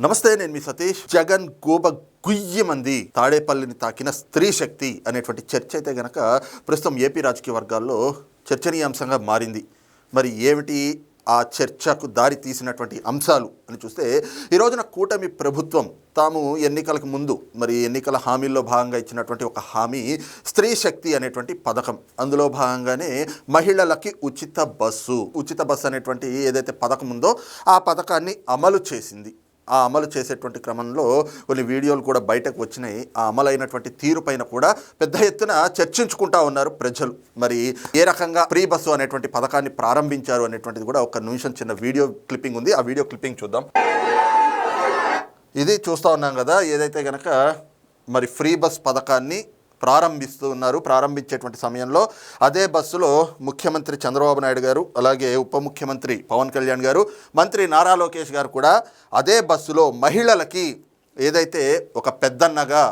నమస్తే నేను మీ సతీష్. జగన్ గోబ గుయ్యి మంది తాడేపల్లిని తాకిన స్త్రీ శక్తి అనేటువంటి చర్చ అయితే గనక ప్రస్తుతం ఏపీ రాజకీయ వర్గాల్లో చర్చనీయాంశంగా మారింది. మరి ఏమిటి ఆ చర్చకు దారి తీసినటువంటి అంశాలు అని చూస్తే ఈ రోజున కూటమి ప్రభుత్వం తాము ఎన్నికలకు ముందు మరి ఎన్నికల హామీల్లో భాగంగా ఇచ్చినటువంటి ఒక హామీ స్త్రీ శక్తి అనేటువంటి పథకం. అందులో భాగంగానే మహిళలకి ఉచిత బస్సు ఉచిత బస్సు అనేటువంటి ఏదైతే పథకం ఉందో ఆ పథకాన్ని అమలు చేసింది. ఆ అమలు చేసేటువంటి క్రమంలో కొన్ని వీడియోలు కూడా బయటకు వచ్చినాయి. ఆ అమలైనటువంటి తీరు పైన కూడా పెద్ద ఎత్తున చర్చించుకుంటా ఉన్నారు ప్రజలు. మరి ఏ రకంగా ఫ్రీ బస్సు అనేటువంటి పథకాన్ని ప్రారంభించారు అనేటువంటిది కూడా ఒక నిమిషం చిన్న వీడియో క్లిప్పింగ్ ఉంది. ఆ వీడియో క్లిప్పింగ్ చూద్దాం. ఇది చూస్తూ ఉన్నాం కదా ఏదైతే కనుక మరి ఫ్రీ బస్ పథకాన్ని ప్రారంభిస్తూ ఉన్నారు ప్రారంభించేటువంటి సమయంలో అదే బస్సులో ముఖ్యమంత్రి చంద్రబాబు నాయుడు గారు అలాగే ఉప ముఖ్యమంత్రి పవన్ కళ్యాణ్ గారు మంత్రి నారా లోకేష్ గారు కూడా అదే బస్సులో మహిళలకి ఏదైతే ఒక పెద్దన్నగా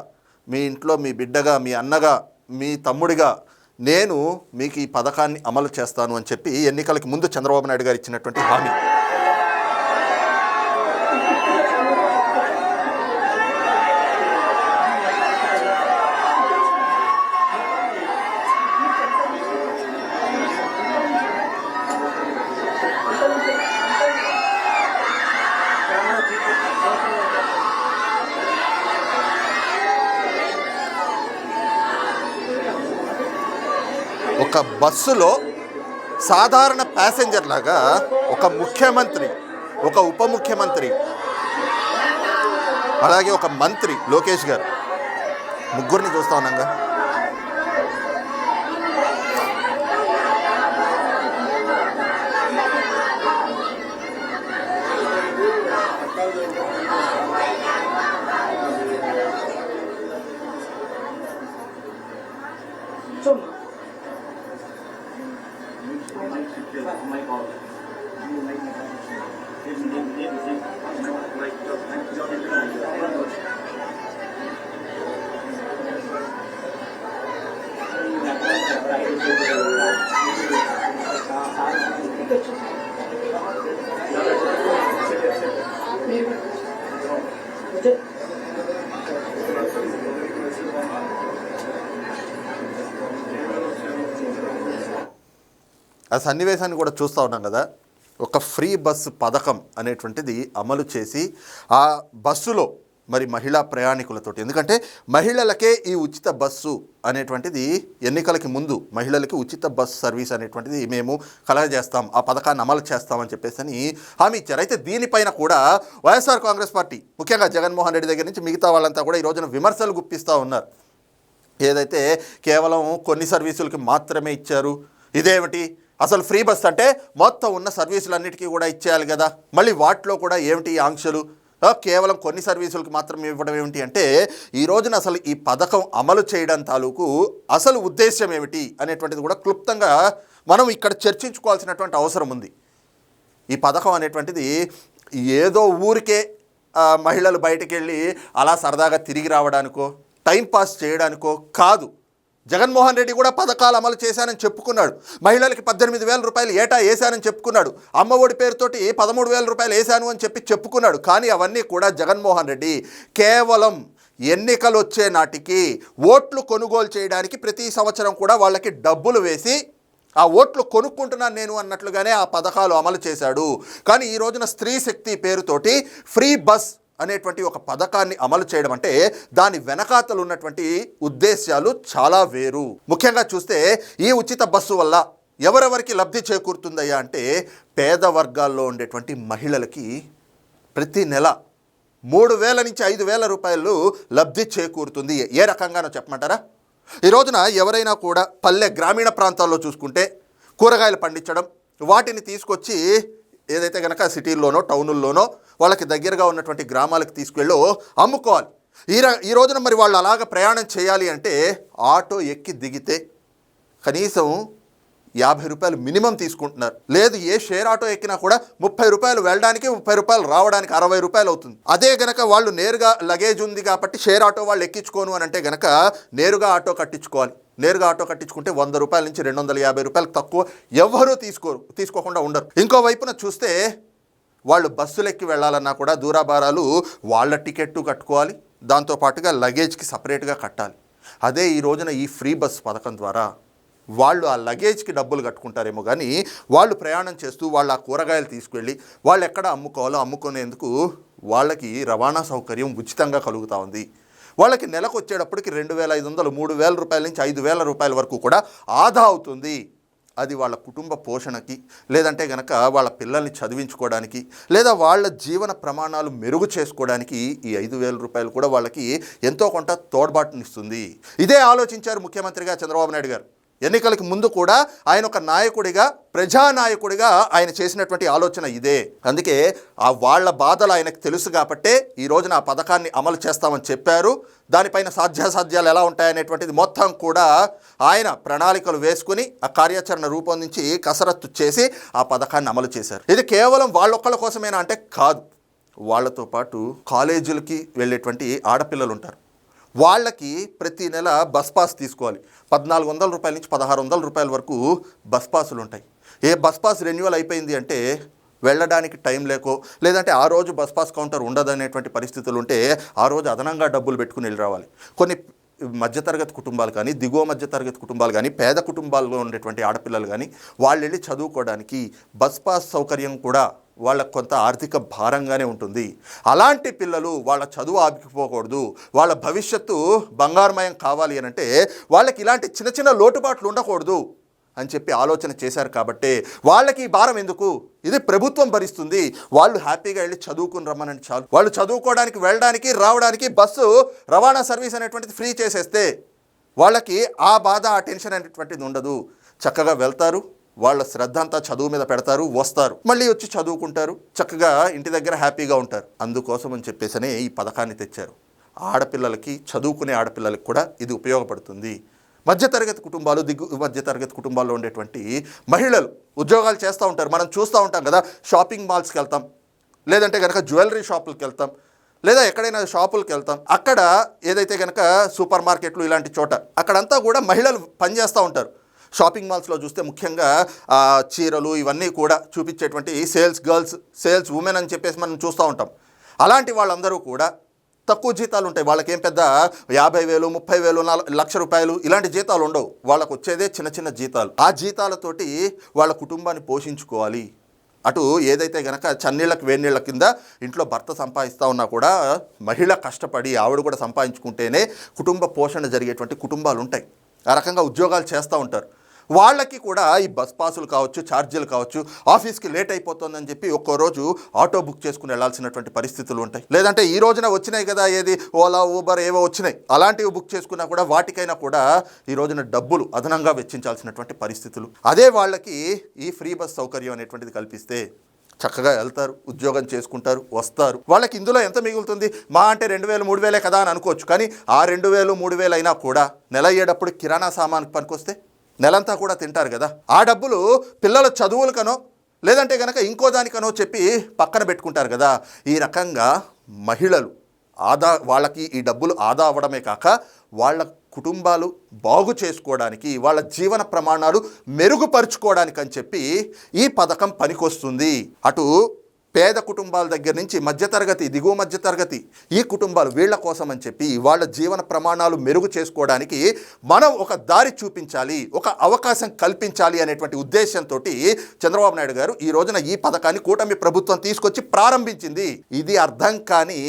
మీ ఇంట్లో మీ బిడ్డగా మీ అన్నగా మీ తమ్ముడిగా నేను మీకు ఈ పథకాన్ని అమలు చేస్తాను అని చెప్పి ఎన్నికలకు ముందు చంద్రబాబు నాయుడు గారు ఇచ్చినటువంటి హామీ. ఒక బస్సులో సాధారణ ప్యాసింజర్ లాగా ఒక ముఖ్యమంత్రి ఒక ఉప ముఖ్యమంత్రి అలాగే ఒక మంత్రి లోకేష్ గారు. ముగ్గురిని చూస్తా ఉన్నాగా 好好 ఆ సన్నివేశాన్ని కూడా చూస్తూ ఉన్నాం కదా. ఒక ఫ్రీ బస్సు పథకం అనేటువంటిది అమలు చేసి ఆ బస్సులో మరి మహిళా ప్రయాణికులతోటి. ఎందుకంటే మహిళలకే ఈ ఉచిత బస్సు అనేటువంటిది ఎన్నికలకి ముందు మహిళలకి ఉచిత బస్ సర్వీస్ అనేటువంటిది మేము కలగజేస్తాం ఆ పథకాన్ని అమలు చేస్తామని చెప్పేసి అని హామీ ఇచ్చారు. అయితే దీనిపైన కూడా వైఎస్ఆర్ కాంగ్రెస్ పార్టీ ముఖ్యంగా జగన్మోహన్ రెడ్డి దగ్గర నుంచి మిగతా వాళ్ళంతా కూడా ఈ రోజున విమర్శలు గుప్పిస్తూ ఉన్నారు. ఏదైతే కేవలం కొన్ని సర్వీసులకి మాత్రమే ఇచ్చారు ఇదేమిటి? అసలు ఫ్రీ బస్ అంటే మొత్తం ఉన్న సర్వీసులన్నిటికీ కూడా ఇచ్చేయాలి కదా. మళ్ళీ వాటిలో కూడా ఏమిటి ఆంక్షలు? కేవలం కొన్ని సర్వీసులకు మాత్రమే ఇవ్వడం ఏమిటి అంటే ఈ రోజున అసలు ఈ పథకం అమలు చేయడం తాలూకు అసలు ఉద్దేశం ఏమిటి అనేటువంటిది కూడా క్లుప్తంగా మనం ఇక్కడ చర్చించుకోవాల్సినటువంటి అవసరం ఉంది. ఈ పథకం అనేటువంటిది ఏదో ఊరికే మహిళలు బయటకెళ్ళి వెళ్ళి అలా సరదాగా తిరిగి రావడానికో టైంపాస్ చేయడానికో కాదు. జగన్మోహన్ రెడ్డి కూడా పథకాలు అమలు చేశానని చెప్పుకున్నాడు. మహిళలకి పద్దెనిమిది వేల రూపాయలు ఏటా వేశానని చెప్పుకున్నాడు. అమ్మఒడి పేరుతోటి పదమూడు వేల రూపాయలు వేశాను అని చెప్పి చెప్పుకున్నాడు. కానీ అవన్నీ కూడా జగన్మోహన్ రెడ్డి కేవలం ఎన్నికలు వచ్చే నాటికి ఓట్లు కొనుగోలు చేయడానికి ప్రతి సంవత్సరం కూడా వాళ్ళకి డబ్బులు వేసి ఆ ఓట్లు కొనుక్కుంటున్నాను నేను అన్నట్లుగానే ఆ పథకాలు అమలు చేశాడు. కానీ ఈ రోజున స్త్రీ శక్తి పేరుతోటి ఫ్రీ బస్ అనేటువంటి ఒక పథకాన్ని అమలు చేయడం అంటే దాని వెనకాతలు ఉన్నటువంటి ఉద్దేశాలు చాలా వేరు. ముఖ్యంగా చూస్తే ఈ ఉచిత బస్సు వల్ల ఎవరెవరికి లబ్ధి చేకూరుతుందయ్యా అంటే పేద వర్గాల్లో ఉండేటువంటి మహిళలకి ప్రతి నెల మూడు వేల నుంచి ఐదు వేల రూపాయలు లబ్ధి చేకూరుతుంది. ఏ రకంగానో చెప్పమంటారా? ఈ రోజున ఎవరైనా కూడా పల్లె గ్రామీణ ప్రాంతాల్లో చూసుకుంటే కూరగాయలు పండించడం వాటిని తీసుకొచ్చి ఏదైతే కనుక సిటీల్లోనో టౌనుల్లోనో వాళ్ళకి దగ్గరగా ఉన్నటువంటి గ్రామాలకు తీసుకెళ్ళో అమ్ముకోవాలి. ఈ ఈ రోజున మరి వాళ్ళు అలాగ ప్రయాణం చేయాలి అంటే ఆటో ఎక్కి దిగితే కనీసం యాభై రూపాయలు మినిమం తీసుకుంటున్నారు. లేదు ఏ షేర్ ఆటో ఎక్కినా కూడా ముప్పై రూపాయలు వెళ్ళడానికి ముప్పై రూపాయలు రావడానికి అరవై రూపాయలు అవుతుంది. అదే గనక వాళ్ళు నేరుగా లగేజ్ ఉంది కాబట్టి షేర్ ఆటో వాళ్ళు ఎక్కించుకోను అని అంటే గనక నేరుగా ఆటో కట్టించుకోవాలి. నేరుగా ఆటో కట్టించుకుంటే వంద రూపాయల నుంచి రెండు వందల యాభై రూపాయలకు తక్కువ ఎవరూ తీసుకోరు తీసుకోకుండా ఉండరు. ఇంకో వైపున చూస్తే వాళ్ళు బస్సులు ఎక్కి వెళ్ళాలన్నా కూడా దూరాభారాలు వాళ్ళ టికెట్టు కట్టుకోవాలి దాంతోపాటుగా లగేజ్కి సపరేట్గా కట్టాలి. అదే ఈ రోజున ఈ ఫ్రీ బస్ పథకం ద్వారా వాళ్ళు ఆ లగేజ్కి డబ్బులు కట్టుకుంటారేమో కానీ వాళ్ళు ప్రయాణం చేస్తూ వాళ్ళు ఆ కూరగాయలు తీసుకెళ్ళి వాళ్ళు ఎక్కడ అమ్ముకోవాలో అమ్ముకునేందుకు వాళ్ళకి రవాణా సౌకర్యం ఉచితంగా కలుగుతూ ఉంది. వాళ్ళకి నెలకు వచ్చేటప్పటికి రెండు వేల ఐదు వందలు మూడు వేల రూపాయల నుంచి ఐదు వేల రూపాయల వరకు కూడా ఆదా అవుతుంది. అది వాళ్ళ కుటుంబ పోషణకి లేదంటే గనక వాళ్ళ పిల్లల్ని చదివించుకోవడానికి లేదా వాళ్ళ జీవన ప్రమాణాలు మెరుగు చేసుకోవడానికి ఈ ఐదు వేల రూపాయలు కూడా వాళ్ళకి ఎంతో కొంత తోడ్బాటునిస్తుంది. ఇదే ఆలోచించారు ముఖ్యమంత్రిగా చంద్రబాబు నాయుడు గారు. ఎన్నికలకు ముందు కూడా ఆయన ఒక నాయకుడిగా ప్రజానాయకుడిగా ఆయన చేసినటువంటి ఆలోచన ఇదే. అందుకే ఆ వాళ్ళ బాధలు ఆయనకు తెలుసు కాబట్టే ఈ రోజున ఆ పథకాన్ని అమలు చేస్తామని చెప్పారు. దానిపైన సాధ్యాసాధ్యాలు ఎలా ఉంటాయనేటువంటిది మొత్తం కూడా ఆయన ప్రణాళికలు వేసుకుని ఆ కార్యాచరణ రూపొందించి కసరత్తు చేసి ఆ పథకాన్ని అమలు చేశారు. ఇది కేవలం వాళ్ళొక్కళ్ళ కోసమేనా అంటే కాదు. వాళ్ళతో పాటు కాలేజీలకి వెళ్ళేటువంటి ఆడపిల్లలు ఉంటారు వాళ్ళకి ప్రతి నెల బస్ పాస్ తీసుకోవాలి. పద్నాలుగు వందల రూపాయల నుంచి పదహారు వందల రూపాయల వరకు బస్ పాసులు ఉంటాయి. ఏ బస్ పాస్ రెన్యువల్ అయిపోయింది అంటే వెళ్ళడానికి టైం లేకో లేదంటే ఆ రోజు బస్ పాస్ కౌంటర్ ఉండదనేటువంటి పరిస్థితులు ఉంటే ఆ రోజు అదనంగా డబ్బులు పెట్టుకుని వెళ్ళి రావాలి. కొన్ని మధ్యతరగతి కుటుంబాలు కానీ దిగువ మధ్యతరగతి కుటుంబాలు కానీ పేద కుటుంబాల్లో ఉండేటువంటి ఆడపిల్లలు కానీ వాళ్ళు వెళ్ళి చదువుకోవడానికి బస్ పాస్ సౌకర్యం కూడా వాళ్ళకు కొంత ఆర్థిక భారంగానే ఉంటుంది. అలాంటి పిల్లలు వాళ్ళ చదువు ఆగిపోకూడదు. వాళ్ళ భవిష్యత్తు బంగారమయం కావాలి అని అంటే వాళ్ళకి ఇలాంటి చిన్న చిన్న లోటుపాట్లు ఉండకూడదు అని చెప్పి ఆలోచన చేశారు కాబట్టి వాళ్ళకి ఈ భారం ఎందుకు? ఇది ప్రభుత్వం భరిస్తుంది. వాళ్ళు హ్యాపీగా వెళ్ళి చదువుకుని రమ్మనండి చాలు. వాళ్ళు చదువుకోవడానికి వెళ్ళడానికి రావడానికి బస్సు రవాణా సర్వీస్ అనేటువంటిది ఫ్రీ చేసేస్తే వాళ్ళకి ఆ బాధ ఆ టెన్షన్ అనేటువంటిది ఉండదు. చక్కగా వెళ్తారు. వాళ్ళ శ్రద్ధ అంతా చదువు మీద పెడతారు వస్తారు. మళ్ళీ వచ్చి చదువుకుంటారు చక్కగా ఇంటి దగ్గర హ్యాపీగా ఉంటారు. అందుకోసం అని చెప్పేసనే ఈ పథకాన్ని తెచ్చారు. ఆడపిల్లలకి చదువుకునే ఆడపిల్లలకి కూడా ఇది ఉపయోగపడుతుంది. మధ్యతరగతి కుటుంబాలు దిగు మధ్యతరగతి కుటుంబాల్లో ఉండేటువంటి మహిళలు ఉద్యోగాలు చేస్తూ ఉంటారు. మనం చూస్తూ ఉంటాం కదా షాపింగ్ మాల్స్కి వెళ్తాం లేదంటే కనుక జ్యువెలరీ షాపులకి వెళ్తాం లేదా ఎక్కడైనా షాపులకి వెళ్తాం. అక్కడ ఏదైతే కనుక సూపర్ మార్కెట్లు ఇలాంటి చోట అక్కడంతా కూడా మహిళలు పనిచేస్తూ ఉంటారు. షాపింగ్ మాల్స్లో చూస్తే ముఖ్యంగా చీరలు ఇవన్నీ కూడా చూపించేటువంటి సేల్స్ గర్ల్స్ సేల్స్ ఉమెన్ అని చెప్పేసి మనం చూస్తూ ఉంటాం. అలాంటి వాళ్ళందరూ కూడా తక్కువ జీతాలు ఉంటాయి. వాళ్ళకేం పెద్ద యాభై వేలు ముప్పై వేలు నాలుగు లక్ష రూపాయలు ఇలాంటి జీతాలు ఉండవు. వాళ్ళకు వచ్చేదే చిన్న చిన్న జీతాలు. ఆ జీతాలతోటి వాళ్ళ కుటుంబాన్ని పోషించుకోవాలి. అటు ఏదైతే గనక చన్నీళ్ళకి వేణీళ్ళ కింద ఇంట్లో భర్త సంపాదిస్తూ ఉన్నా కూడా మహిళ కష్టపడి ఆవిడ కూడా సంపాదించుకుంటేనే కుటుంబ పోషణ జరిగేటువంటి కుటుంబాలు ఉంటాయి. ఆ రకంగా ఉద్యోగాలు చేస్తూ ఉంటారు. వాళ్ళకి కూడా ఈ బస్ పాసులు కావచ్చు ఛార్జీలు కావచ్చు ఆఫీస్కి లేట్ అయిపోతుందని చెప్పి ఒక్కో రోజు ఆటో బుక్ చేసుకుని వెళ్ళాల్సినటువంటి పరిస్థితులు ఉంటాయి. లేదంటే ఈ రోజున వచ్చినాయి కదా ఏది? ఓలా ఊబర్ ఏవో వచ్చినాయి. అలాంటివి బుక్ చేసుకున్నా కూడా వాటికైనా కూడా ఈ రోజున డబ్బులు అదనంగా వెచ్చించాల్సినటువంటి పరిస్థితులు. అదే వాళ్ళకి ఈ ఫ్రీ బస్ సౌకర్యం అనేటువంటిది కల్పిస్తే చక్కగా వెళ్తారు ఉద్యోగం చేసుకుంటారు వస్తారు. వాళ్ళకి ఇందులో ఎంత మిగులుతుంది? మా అంటే రెండు వేలు మూడు వేలే కదా అని అనుకోవచ్చు. కానీ ఆ రెండు వేలు మూడు వేలు అయినా కూడా నెల అయ్యేటప్పుడు కిరాణా సామాన్కి పనికొస్తే నెలంతా కూడా తింటారు కదా. ఆ డబ్బులు పిల్లల చదువులకనో లేదంటే కనుక ఇంకో దానికనో చెప్పి పక్కన పెట్టుకుంటారు కదా. ఈ రకంగా మహిళలు ఆదా వాళ్ళకి ఈ డబ్బులు ఆదా అవ్వడమే కాక వాళ్ళ కుటుంబాలు బాగు చేసుకోవడానికి వాళ్ళ జీవన ప్రమాణాలు మెరుగుపరుచుకోవడానికి అని చెప్పి ఈ పథకం పనికొస్తుంది. అటు పేద కుటుంబాల దగ్గర నుంచి మధ్యతరగతి దిగువ మధ్యతరగతి ఈ కుటుంబాలు వీళ్ళ కోసం అని చెప్పి వాళ్ళ జీవన ప్రమాణాలు మెరుగు చేసుకోవడానికి మనం ఒక దారి చూపించాలి ఒక అవకాశం కల్పించాలి అనేటువంటి ఉద్దేశంతో చంద్రబాబు నాయుడు గారు ఈ రోజున ఈ పథకాన్ని కూటమి ప్రభుత్వం తీసుకొచ్చి ప్రారంభించింది. ఇది అర్థం కానీ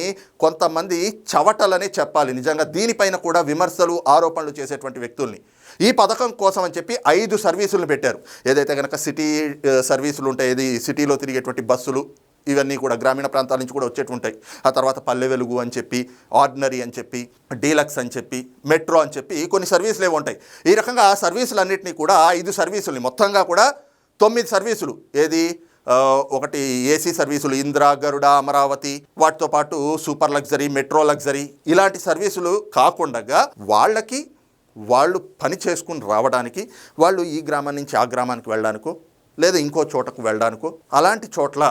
కొంతమంది చవటలనే చెప్పాలి. నిజంగా దీనిపైన కూడా విమర్శలు ఆరోపణలు చేసేటువంటి వ్యక్తుల్ని. ఈ పథకం కోసం అని చెప్పి ఐదు సర్వీసులు పెట్టారు. ఏదైతే కనుక సిటీ సర్వీసులు ఉంటాయి ఇది సిటీలో తిరిగేటువంటి బస్సులు ఇవన్నీ కూడా గ్రామీణ ప్రాంతాల నుంచి కూడా వచ్చేటి ఉంటాయి. ఆ తర్వాత పల్లె వెలుగు అని చెప్పి ఆర్డినరీ అని చెప్పి డీలక్స్ అని చెప్పి మెట్రో అని చెప్పి కొన్ని సర్వీసులు ఏవి ఉంటాయి. ఈ రకంగా ఆ సర్వీసులన్నింటినీ కూడా ఐదు సర్వీసుల్ని మొత్తంగా కూడా తొమ్మిది సర్వీసులు. ఏది? ఒకటి ఏసీ సర్వీసులు ఇంద్ర గరుడ అమరావతి వాటితో పాటు సూపర్ లగ్జరీ మెట్రో లగ్జరీ. ఇలాంటి సర్వీసులు కాకుండా వాళ్ళకి వాళ్ళు పని చేసుకుని రావడానికి వాళ్ళు ఈ గ్రామం నుంచి ఆ గ్రామానికి వెళ్ళడానికో లేదా ఇంకో చోటకు వెళ్ళడానికో అలాంటి చోట్ల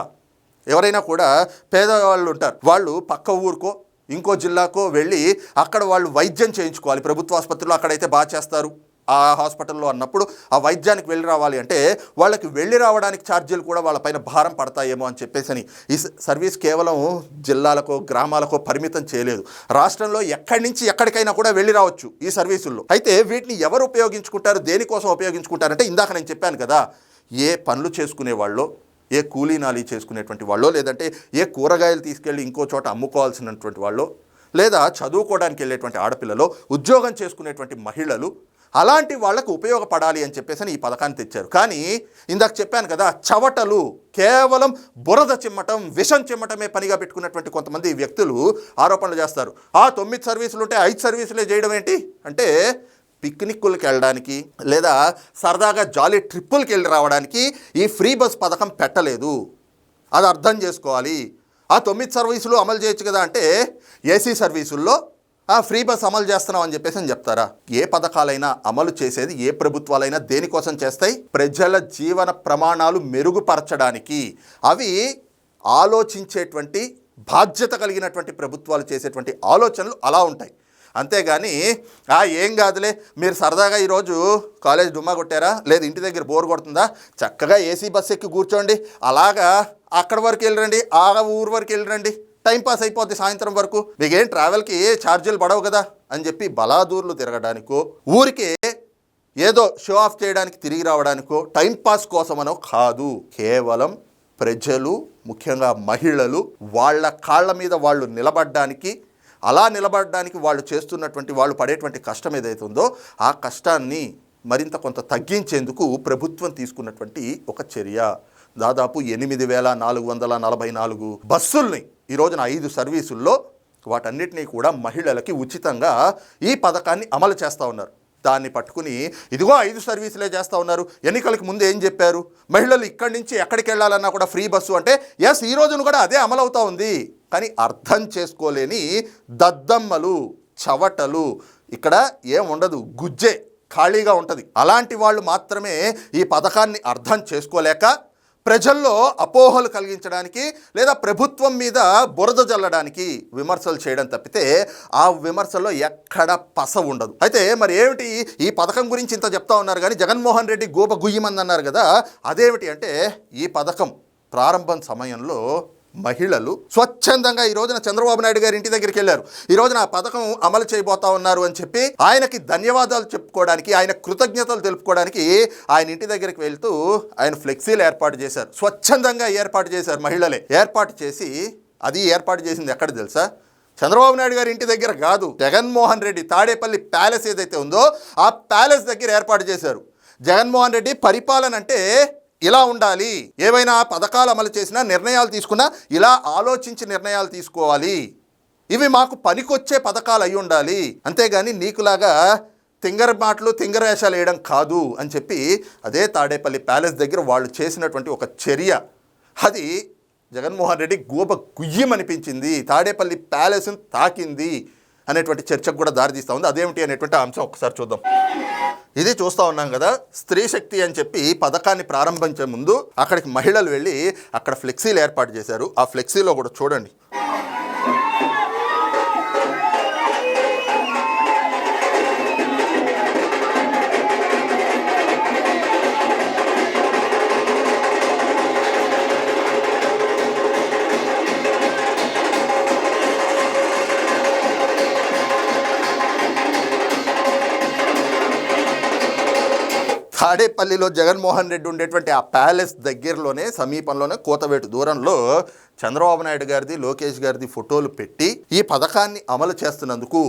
ఎవరైనా కూడా పేదవాళ్ళు ఉంటారు. వాళ్ళు పక్క ఊరుకో ఇంకో జిల్లాకో వెళ్ళి అక్కడ వాళ్ళు వైద్యం చేయించుకోవాలి. ప్రభుత్వ ఆసుపత్రిలో అక్కడైతే బాగా చేస్తారు. ఆ హాస్పిటల్లో అన్నప్పుడు ఆ వైద్యానికి వెళ్ళి రావాలి అంటే వాళ్ళకి వెళ్ళి రావడానికి ఛార్జీలు కూడా వాళ్ళపైన భారం పడతాయేమో అని చెప్పేసి అని ఈ సర్వీస్ కేవలం జిల్లాలకో గ్రామాలకో పరిమితం చేయలేదు. రాష్ట్రంలో ఎక్కడి నుంచి ఎక్కడికైనా కూడా వెళ్ళి రావచ్చు ఈ సర్వీసుల్లో. అయితే వీటిని ఎవరు ఉపయోగించుకుంటారు? దేనికోసం ఉపయోగించుకుంటారంటే ఇందాక నేను చెప్పాను కదా ఏ పనులు చేసుకునే వాళ్ళు ఏ కూలీ నాలీ చేసుకునేటువంటి వాళ్ళో లేదంటే ఏ కూరగాయలు తీసుకెళ్ళి ఇంకో చోట అమ్ముకోవాల్సినటువంటి వాళ్ళో లేదా చదువుకోవడానికి వెళ్ళేటువంటి ఆడపిల్లలు ఉద్యోగం చేసుకునేటువంటి మహిళలు అలాంటి వాళ్ళకు ఉపయోగపడాలి అని చెప్పేసి అని ఈ పథకాన్ని తెచ్చారు. కానీ ఇందాక చెప్పాను కదా చవటలు కేవలం బురద చిమ్మటం విషం చిమ్మటమే పనిగా పెట్టుకున్నటువంటి కొంతమంది వ్యక్తులు ఆరోపణలు చేస్తారు. ఆ తొమ్మిది సర్వీసులు ఉంటే ఐదు సర్వీసులే చేయడం ఏంటి? అంటే పిక్నిక్లకి వెళ్ళడానికి లేదా సరదాగా జాలీ ట్రిప్పులకి వెళ్ళి రావడానికి ఈ ఫ్రీ బస్ పథకం పెట్టలేదు. అది అర్థం చేసుకోవాలి. ఆ తొమ్మిది సర్వీసులు అమలు చేయొచ్చు కదా అంటే ఏసీ సర్వీసుల్లో ఆ ఫ్రీ బస్ అమలు చేస్తున్నాం అని చెప్పేసి అని చెప్తారా? ఏ పథకాలైనా అమలు చేసేది ఏ ప్రభుత్వాలైనా దేనికోసం చేస్తాయి? ప్రజల జీవన ప్రమాణాలు మెరుగుపరచడానికి అవి ఆలోచించేటువంటి బాధ్యత కలిగినటువంటి ప్రభుత్వాలు చేసేటువంటి ఆలోచనలు అలా ఉంటాయి. అంతేగాని ఆ ఏం కాదులే. మీరు సరదాగా ఈరోజు కాలేజ్ డుమ్మా కొట్టారా? లేదు ఇంటి దగ్గర బోర్ కొడుతుందా? చక్కగా ఏసీ బస్ ఎక్కి కూర్చోండి. అలాగా అక్కడ వరకు వెళ్ళరండి ఆ ఊరు వరకు వెళ్ళరండి. టైం పాస్ అయిపోద్ది సాయంత్రం వరకు. మీకేం ట్రావెల్కి ఛార్జీలు పడవు కదా? అని చెప్పి బలాదూర్లు తిరగడానికో ఊరికే ఏదో షో ఆఫ్ చేయడానికి తిరిగి రావడానికో టైంపాస్ కోసమనో కాదు. కేవలం ప్రజలు ముఖ్యంగా మహిళలు వాళ్ళ కాళ్ళ మీద వాళ్ళు నిలబడ్డానికి అలా నిలబడడానికి వాళ్ళు చేస్తున్నటువంటి వాళ్ళు పడేటువంటి కష్టం ఏదైతే ఉందో ఆ కష్టాన్ని మరింత కొంత తగ్గించేందుకు ప్రభుత్వం తీసుకున్నటువంటి ఒక చర్య. దాదాపు ఎనిమిది వేల నాలుగు వందల నలభై నాలుగు బస్సుల్ని ఈ రోజున ఐదు సర్వీసుల్లో వాటన్నిటినీ కూడా మహిళలకి ఉచితంగా ఈ పథకాన్ని అమలు చేస్తూ ఉన్నారు. దాన్ని పట్టుకుని ఇదిగో ఐదు సర్వీసులే చేస్తూ ఉన్నారు. ఎన్నికలకు ముందు ఏం చెప్పారు? మహిళలు ఇక్కడి నుంచి ఎక్కడికి వెళ్ళాలన్నా కూడా ఫ్రీ బస్సు అంటే ఎస్ ఈ రోజున కూడా అదే అమలవుతూ ఉంది. కానీ అర్థం చేసుకోలేని దద్దమ్మలు చవటలు. ఇక్కడ ఏం ఉండదు గుజ్జే ఖాళీగా ఉంటుంది. అలాంటి వాళ్ళు మాత్రమే ఈ పథకాన్ని అర్థం చేసుకోలేక ప్రజల్లో అపోహలు కలిగించడానికి లేదా ప్రభుత్వం మీద బురద జల్లడానికి విమర్శలు చేయడం తప్పితే ఆ విమర్శల్లో ఎక్కడ పస ఉండదు. అయితే మరి ఏమిటి ఈ పథకం గురించి ఇంత చెప్తా ఉన్నారు కానీ జగన్మోహన్ రెడ్డి గోప గుయ్యమంది అన్నారు కదా అదేమిటి అంటే ఈ పథకం ప్రారంభం సమయంలో మహిళలు స్వచ్ఛందంగా ఈ రోజున చంద్రబాబు నాయుడు గారి ఇంటి దగ్గరికి వెళ్ళారు. ఈ రోజున ఆ పథకం అమలు చేయబోతా ఉన్నారు అని చెప్పి ఆయనకి ధన్యవాదాలు చెప్పుకోవడానికి ఆయన కృతజ్ఞతలు తెలుపుకోవడానికి ఆయన ఇంటి దగ్గరికి వెళ్తూ ఆయన ఫ్లెక్సీలు ఏర్పాటు చేశారు. స్వచ్ఛందంగా ఏర్పాటు చేశారు మహిళలే. ఏర్పాటు చేసి అది ఏర్పాటు చేసింది ఎక్కడ తెలుసా? చంద్రబాబు నాయుడు గారి ఇంటి దగ్గర కాదు జగన్మోహన్ రెడ్డి తాడేపల్లి ప్యాలెస్ ఏదైతే ఉందో ఆ ప్యాలెస్ దగ్గర ఏర్పాటు చేశారు. జగన్మోహన్ రెడ్డి పరిపాలన అంటే ఇలా ఉండాలి. ఏవైనా పథకాలు అమలు చేసినా నిర్ణయాలు తీసుకున్నా ఇలా ఆలోచించి నిర్ణయాలు తీసుకోవాలి. ఇవి మాకు పనికొచ్చే పథకాలు అయి ఉండాలి. అంతేగాని నీకులాగా తింగర మాటలు తింగరేషాలు వేయడం కాదు అని చెప్పి అదే తాడేపల్లి ప్యాలెస్ దగ్గర వాళ్ళు చేసినటువంటి ఒక చర్య. అది జగన్మోహన్ రెడ్డి గోప గుయ్యమనిపించింది. తాడేపల్లి ప్యాలెస్ని తాకింది అనేటువంటి చర్చకు కూడా దారితీస్తూ ఉంది. అదేమిటి అనేటువంటి అంశం ఒకసారి చూద్దాం. ఇది చూస్తూ ఉన్నాం కదా స్త్రీ శక్తి అని చెప్పి పథకాన్ని ప్రారంభించే ముందు అక్కడికి మహిళలు వెళ్ళి అక్కడ ఫ్లెక్సీలు ఏర్పాటు చేశారు. ఆ ఫ్లెక్సీలో కూడా చూడండి. తాడేపల్లిలో జగన్మోహన్ రెడ్డి ఉండేటువంటి ఆ ప్యాలెస్ దగ్గరలోనే సమీపంలోనే కోతవేటు దూరంలో చంద్రబాబు నాయుడు గారిది లోకేష్ గారిది ఫోటోలు పెట్టి ఈ పథకాన్ని అమలు చేస్తున్నందుకు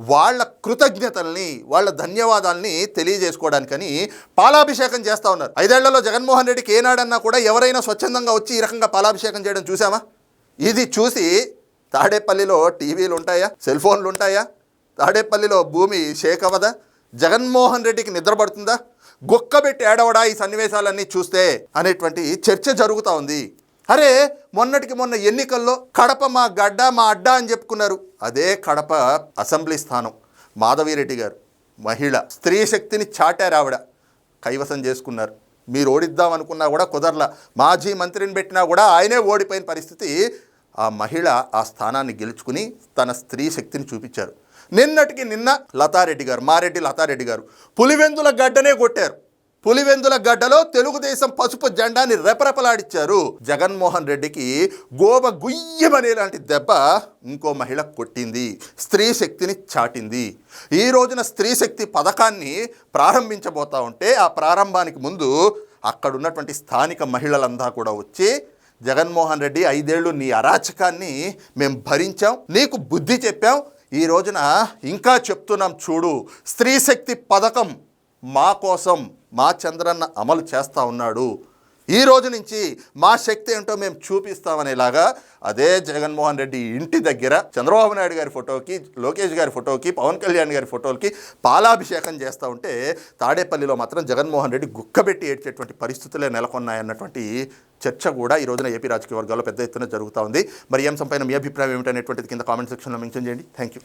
వాళ్ళ కృతజ్ఞతల్ని వాళ్ళ ధన్యవాదాల్ని తెలియజేసుకోవడానికని పాలాభిషేకం చేస్తూ ఉన్నారు. ఐదేళ్ళలో జగన్మోహన్ రెడ్డికి ఏనాడన్నా కూడా ఎవరైనా స్వచ్ఛందంగా వచ్చి ఈ రకంగా పాలాభిషేకం చేయడం చూసామా ఇది చూసి తాడేపల్లిలో టీవీలు ఉంటాయా సెల్ ఫోన్లు ఉంటాయా తాడేపల్లిలో భూమి షేక్ అవ్వదా? జగన్మోహన్ రెడ్డికి నిద్రపడుతుందా గొక్కబెట్టి ఏడవడా ఈ సన్నివేశాలన్నీ చూస్తే అనేటువంటి చర్చ జరుగుతూ ఉంది. అరే మొన్నటికి మొన్న ఎన్నికల్లో కడప మా గడ్డ మా అడ్డ అని చెప్పుకున్నారు. అదే కడప అసెంబ్లీ స్థానం. మాధవిరెడ్డి గారు మహిళ స్త్రీ శక్తిని చాటారు ఆవిడ. కైవసం చేసుకున్నారు. మీరు ఓడిద్దాం అనుకున్నా కూడా కుదరల. మాజీ మంత్రిని పెట్టినా కూడా ఆయనే ఓడిపోయిన పరిస్థితి. ఆ మహిళ ఆ స్థానాన్ని గెలుచుకుని తన స్త్రీ శక్తిని చూపించారు. నిన్నటికి నిన్న లతారెడ్డి గారు మారెడ్డి లతారెడ్డి గారు పులివెందుల గడ్డనే కొట్టారు. పులివెందుల గడ్డలో తెలుగుదేశం పసుపు జెండాని రెపరెపలాడిచ్చారు. జగన్మోహన్ రెడ్డికి గోబ గుయ్యమనే లాంటి దెబ్బ ఇంకో మహిళ కొట్టింది. స్త్రీ శక్తిని చాటింది. ఈ రోజున స్త్రీ శక్తి పథకాన్ని ప్రారంభించబోతా ఉంటే ఆ ప్రారంభానికి ముందు అక్కడున్నటువంటి స్థానిక మహిళలంతా కూడా వచ్చి జగన్మోహన్ రెడ్డి ఐదేళ్ళు నీ అరాచకాన్ని మేము భరించాం నీకు బుద్ధి చెప్పాం ఈ రోజున ఇంకా చెప్తున్నాం చూడు స్త్రీ శక్తి పథకం మా కోసం మా చంద్రన్న అమలు చేస్తూ ఉన్నాడు. ఈ రోజు నుంచి మా శక్తి ఏంటో మేము చూపిస్తామనేలాగా అదే జగన్మోహన్ రెడ్డి ఇంటి దగ్గర చంద్రబాబు నాయుడు గారి ఫోటోకి లోకేష్ గారి ఫోటోకి పవన్ కళ్యాణ్ గారి ఫోటోలకి పాలాభిషేకం చేస్తూ ఉంటే తాడేపల్లిలో మాత్రం జగన్మోహన్ రెడ్డి గుక్కబెట్టి ఏడ్చేటువంటి పరిస్థితులే నెలకొన్నాయన్నటువంటి చర్చ కూడా ఈ రోజున ఏపీ రాజకీయ వర్గాల్లో పెద్ద ఎత్తున జరుగుతూ ఉంది. మరి ఈ అంశంపైన మీ అభిప్రాయం ఏమిటనేటువంటిది కింద కామెంట్ సెక్షన్లో మెన్షన్ చేయండి. Thank you